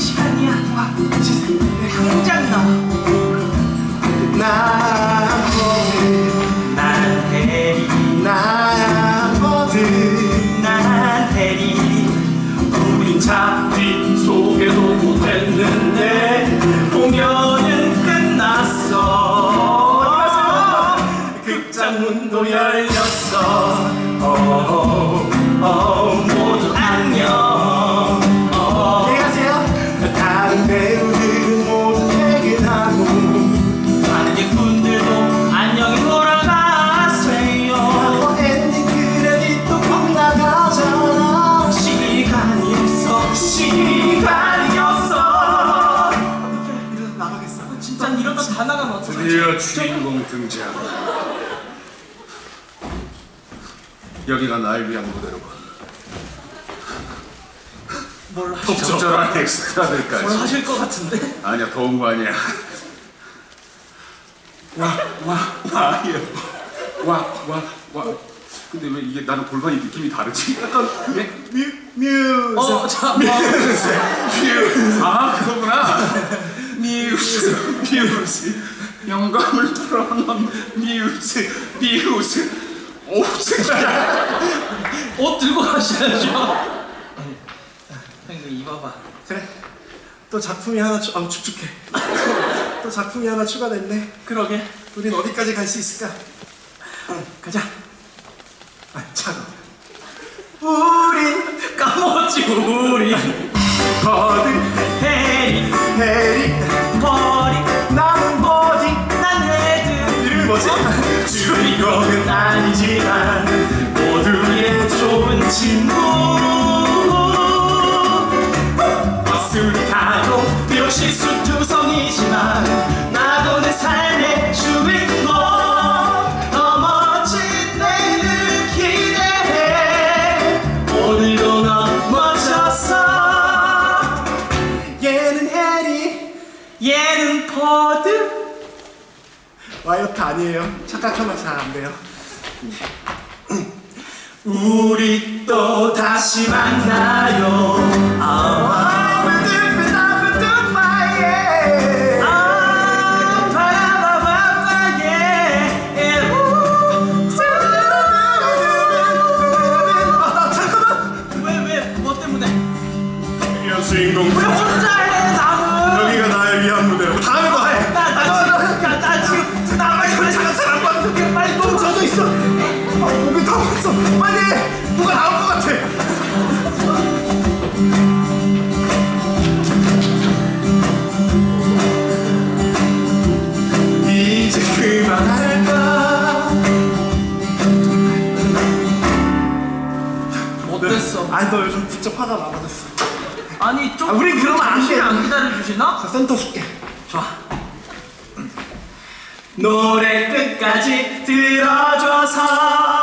시간이야. 와, 당장 나와. 나거든 난 해리, 나거든 난 해리. 우린 잡기 소개도 못했는데 공연은 끝났어. 극장 문도 열렸어 어, 어, 모 진짜 이러다 다 나가면 어떡하지? 드디어 주인공 등장. 여기가 날 위한 무대로군. 뭘 하실, 적절한 뭘 엑스트라들까지. 하실 것 같은데? 아니야 더운 거 아니야. 와와와 와와 와. 근데 왜 이게 나는 골반이 느낌이 다르지? 약간 예? 뮤 뮤즈 어, 자, 어, 뮤. 아. 뮤즈 뮤즈 영감을 풀어놓은 뮤즈 뮤즈 오 진짜 옷 들고 가셔야죠. 형님 입어봐. 그래 또 작품이 하나 추... 아우 축축해 또 작품이 하나 추가됐네 그러게. 우린 어디까지 갈 수 있을까? 가자. 아 차가 우린 까먹었지 우리. 버 버드. 와이어트 아니에요 착각하면 잘 안 돼요 우리 또 다시 만나요. 아, 아, 있어. 아, 목이 다 왔어. 빨리 해. 누가 나올 것 같아. 이제 그만할까? 못됐어. 아니 너 요즘 부쩍 화가 많아졌어. 아니, 좀. 아, 우린 그러면 안 잠시 돼. 안 기다려 주시나? 자, 센터 줄게. 좋아. 노래 끝까지 들어줘서